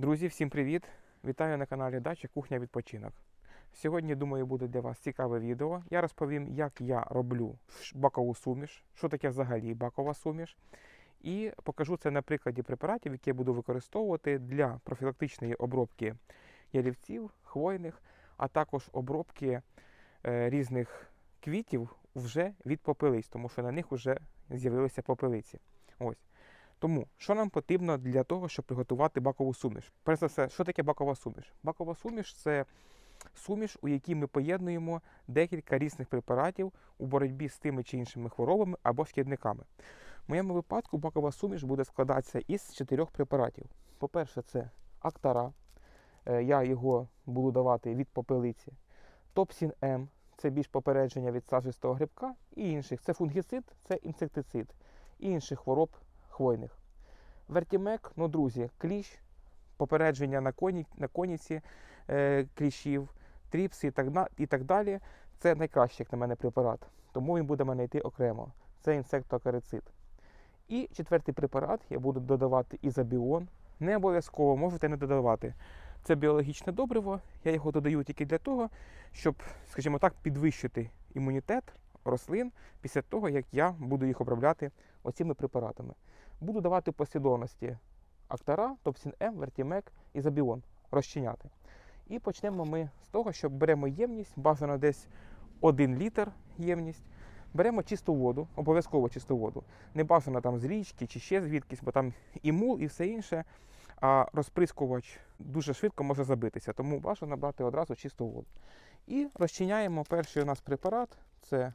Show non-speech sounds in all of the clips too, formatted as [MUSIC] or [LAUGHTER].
Друзі, всім привіт! Вітаю на каналі Дача Кухня Відпочинок. Сьогодні, думаю, буде для вас цікаве відео. Я розповім, як я роблю бакову суміш, що таке взагалі бакова суміш. І покажу це на прикладі препаратів, які я буду використовувати для профілактичної обробки ялівців, хвойних, а також обробки е, різних квітів вже від попелиць, тому що на них вже з'явилися попелиці. Ось. Тому, що нам потрібно для того, щоб приготувати бакову суміш? Перш за все, що таке бакова суміш? Бакова суміш це суміш, у якій ми поєднуємо декілька різних препаратів у боротьбі з тими чи іншими хворобами або шкідниками. В моєму випадку бакова суміш буде складатися із чотирьох препаратів. По-перше, це актара. Е, Я його буду давати від попелиці. Топсін М це більш попередження від сажистого грибка і інших. Це фунгіцид, це інсектицид і інших хвороб хвойних. Вертімек, ну, друзі, кліщ, попередження на, коні, на коніці е, кліщів, тріпси і так, і так далі. Це найкращий, як на мене, препарат. Тому він буде в мене йти окремо. Це інсектоакарицид. І четвертий препарат я буду додавати ізобіон. Не обов'язково можете не додавати. Це біологічне добриво. Я його додаю тільки для того, щоб, скажімо так, підвищити імунітет рослин після того, як я буду їх обробляти оцими препаратами. Буду давати послідовності Актара, Топсін М, Вертімек і Забіон розчиняти. І почнемо ми з того, що беремо ємність, бажано десь 1 літр ємність. Беремо чисту воду, обов'язково чисту воду. Не бажано там з річки чи ще звідкись, бо там і мул, і все інше. А розприскувач дуже швидко може забитися, тому бажано брати одразу чисту воду. І розчиняємо перший у нас препарат це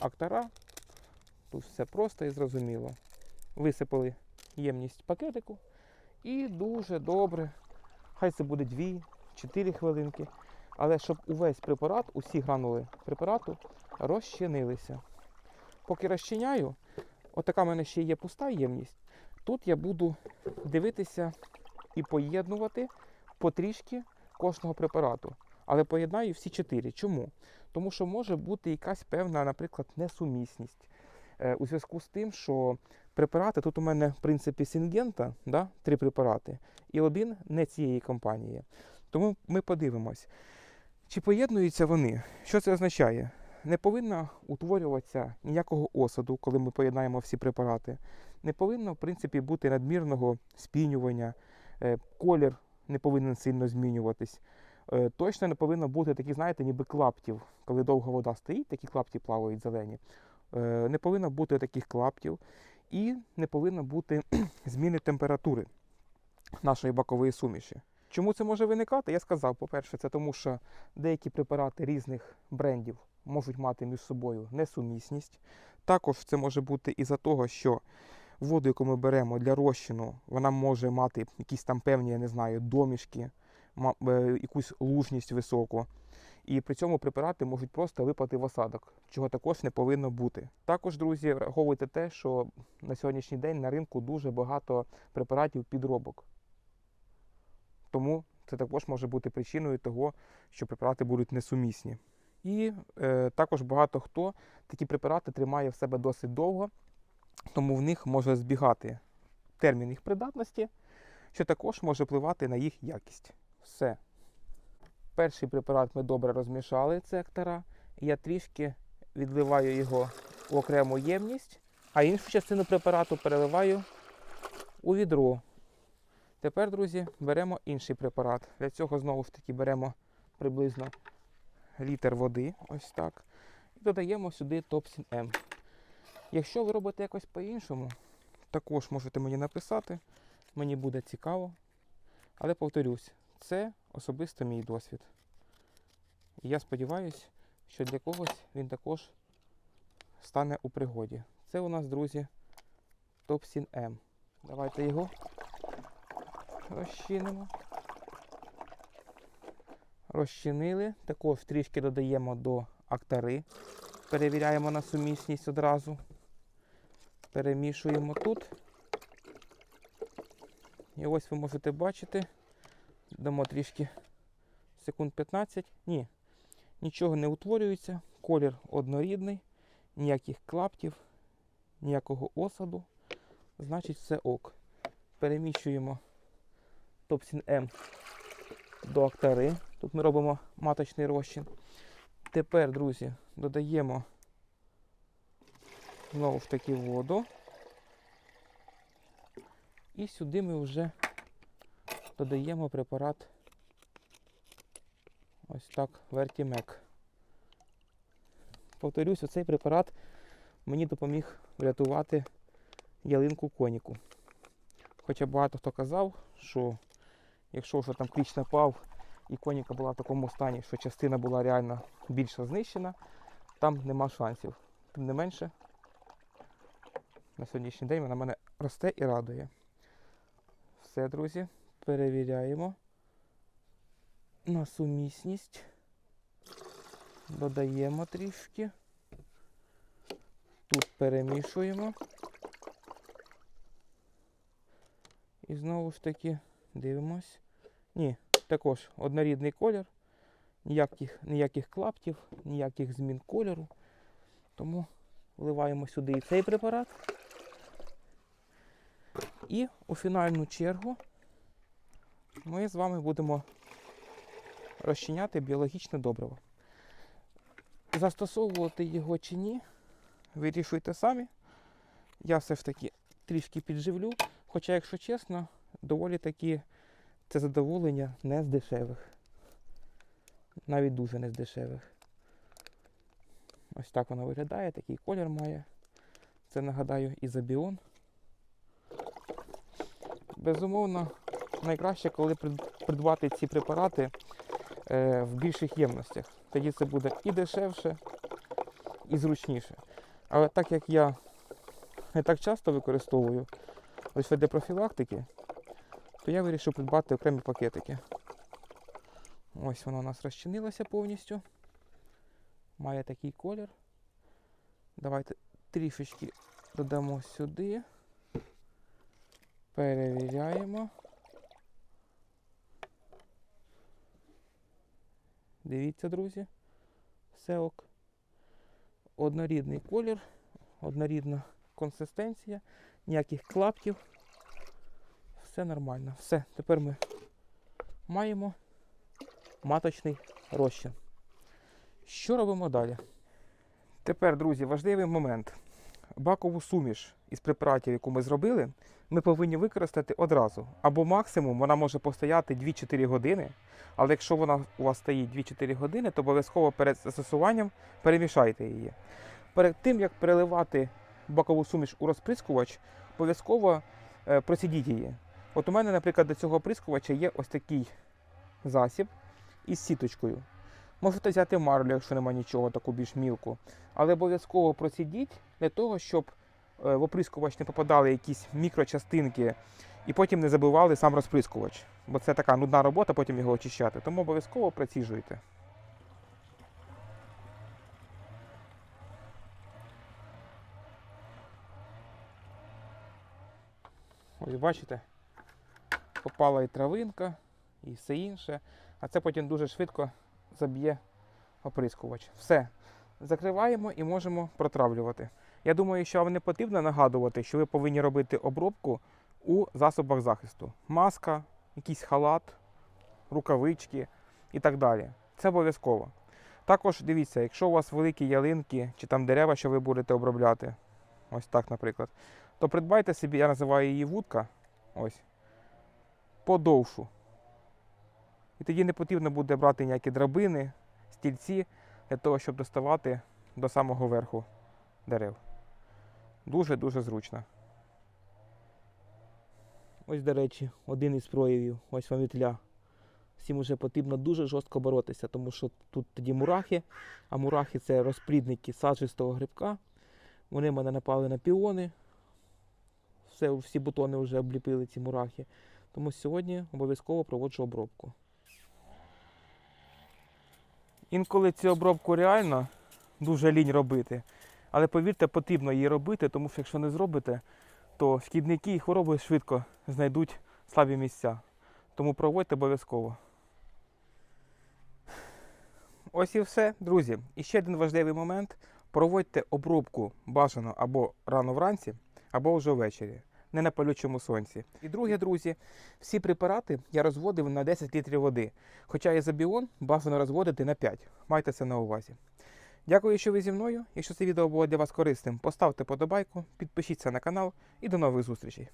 Актара. Тут все просто і зрозуміло. Висипали ємність пакетику і дуже добре. Хай це буде 2-4 хвилинки. Але щоб увесь препарат, усі гранули препарату розчинилися. Поки розчиняю, отака в мене ще є пуста ємність. Тут я буду дивитися і поєднувати потрішки кожного препарату. Але поєднаю всі чотири. Чому? Тому що може бути якась певна, наприклад, несумісність. Е, у зв'язку з тим, що препарати, тут у мене, в принципі, Сінгента, да, три препарати, і один не цієї компанії. Тому ми подивимось, чи поєднуються вони. Що це означає? Не повинно утворюватися ніякого осаду, коли ми поєднаємо всі препарати. Не повинно, в принципі, бути надмірного спінювання, е, колір не повинен сильно змінюватись. Е, Точно не повинно бути таких, знаєте, ніби клаптів, коли довга вода стоїть, такі клапті плавають зелені. Е, Не повинно бути таких клаптів і не повинно бути [CLEARS THROAT] зміни температури нашої бакової суміші. Чому це може виникати? Я сказав, по-перше, це тому, що деякі препарати різних брендів можуть мати між собою несумісність. Також це може бути із-за того, що воду, яку ми беремо для розчину, вона може мати якісь там певні, я не знаю, домішки, е, якусь лужність високу. І при цьому препарати можуть просто випати в осадок, чого також не повинно бути. Також, друзі, враховуйте те, що на сьогоднішній день на ринку дуже багато препаратів підробок. Тому це також може бути причиною того, що препарати будуть несумісні. І е, також багато хто такі препарати тримає в себе досить довго, тому в них може збігати термін їх придатності, що також може впливати на їх якість. Все. Перший препарат ми добре розмішали, це актара. Я трішки відливаю його в окрему ємність, а іншу частину препарату переливаю у відро. Тепер, друзі, беремо інший препарат. Для цього знову ж таки беремо приблизно літр води, ось так. І додаємо сюди Топсін М. Якщо ви робите якось по-іншому, також можете мені написати, мені буде цікаво. Але повторюсь, це особисто мій досвід. І я сподіваюся, що для когось він також стане у пригоді. Це у нас, друзі, Топсін М. Давайте його розчинимо. Розчинили. Також трішки додаємо до актари. Перевіряємо на сумісність одразу. Перемішуємо тут. І ось ви можете бачити. Дамо трішки секунд 15. Ні, нічого не утворюється. Колір однорідний, ніяких клаптів, ніякого осаду. Значить, все ок. Переміщуємо Топсін М до Актари. Тут ми робимо маточний розчин. Тепер, друзі, додаємо знову ж таки воду. І сюди ми вже додаємо препарат ось так Вертімек. Повторюсь, оцей препарат мені допоміг врятувати ялинку коніку. Хоча багато хто казав, що якщо вже там кліч напав і коніка була в такому стані, що частина була реально більше знищена, там нема шансів. Тим не менше, на сьогоднішній день вона мене росте і радує. Все, друзі, перевіряємо на сумісність. Додаємо трішки. Тут перемішуємо. І знову ж таки дивимось. Ні, також однорідний колір, ніяких, ніяких клаптів, ніяких змін кольору. Тому вливаємо сюди і цей препарат. І у фінальну чергу ми з вами будемо розчиняти біологічне добриво. Застосовувати його чи ні, вирішуйте самі. Я все ж таки трішки підживлю. Хоча, якщо чесно, доволі таки це задоволення не з дешевих. Навіть дуже не з дешевих. Ось так воно виглядає, такий колір має. Це нагадаю ізобіон. Безумовно, найкраще, коли придбати ці препарати е, в більших ємностях. Тоді це буде і дешевше, і зручніше. Але так як я не так часто використовую лише для профілактики, то я вирішив придбати окремі пакетики. Ось воно у нас розчинилося повністю. Має такий колір. Давайте трішечки додамо сюди. Перевіряємо. Дивіться, друзі. Все ок. Однорідний колір, однорідна консистенція, ніяких клаптів. Все нормально. Все, тепер ми маємо маточний розчин. Що робимо далі? Тепер, друзі, важливий момент. Бакову суміш із препаратів, яку ми зробили, ми повинні використати одразу. Або максимум вона може постояти 2-4 години. Але якщо вона у вас стоїть 2-4 години, то обов'язково перед застосуванням перемішайте її. Перед тим, як переливати бакову суміш у розприскувач, обов'язково е, процідіть її. От у мене, наприклад, до цього оприскувача є ось такий засіб із сіточкою. Можете взяти марлю, якщо немає нічого, таку більш мілку. Але обов'язково процідіть для того, щоб е, в оприскувач не попадали якісь мікрочастинки і потім не забивали сам розприскувач. Бо це така нудна робота, потім його очищати. Тому обов'язково проціжуйте. Ось бачите, попала і травинка, і все інше. А це потім дуже швидко заб'є оприскувач. Все. Закриваємо і можемо протравлювати. Я думаю, що вам не потрібно нагадувати, що ви повинні робити обробку у засобах захисту. Маска, якийсь халат, рукавички і так далі. Це обов'язково. Також дивіться, якщо у вас великі ялинки чи там дерева, що ви будете обробляти, ось так, наприклад, то придбайте собі, я називаю її вудка, ось, подовшу. І тоді не потрібно буде брати ніякі драбини, стільці для того, щоб доставати до самого верху дерев. Дуже-дуже зручно. Ось, до речі, один із проявів, ось вам вітля. Всім вже потрібно дуже жорстко боротися, тому що тут тоді мурахи, а мурахи це розплідники саджистого грибка. Вони мене напали на піони. Все, всі бутони вже обліпили ці мурахи. Тому сьогодні обов'язково проводжу обробку. Інколи цю обробку реально дуже лінь робити. Але повірте, потрібно її робити, тому що якщо не зробите, то шкідники і хвороби швидко знайдуть слабі місця. Тому проводьте обов'язково. Ось і все, друзі. І ще один важливий момент. Проводьте обробку бажано або рано вранці, або вже ввечері. Не на палючому сонці. І друге, друзі, всі препарати я розводив на 10 літрів води. Хоча ізобіон бажано розводити на 5. Майте це на увазі. Дякую, що ви зі мною. Якщо це відео було для вас корисним, поставте подобайку, підпишіться на канал і до нових зустрічей.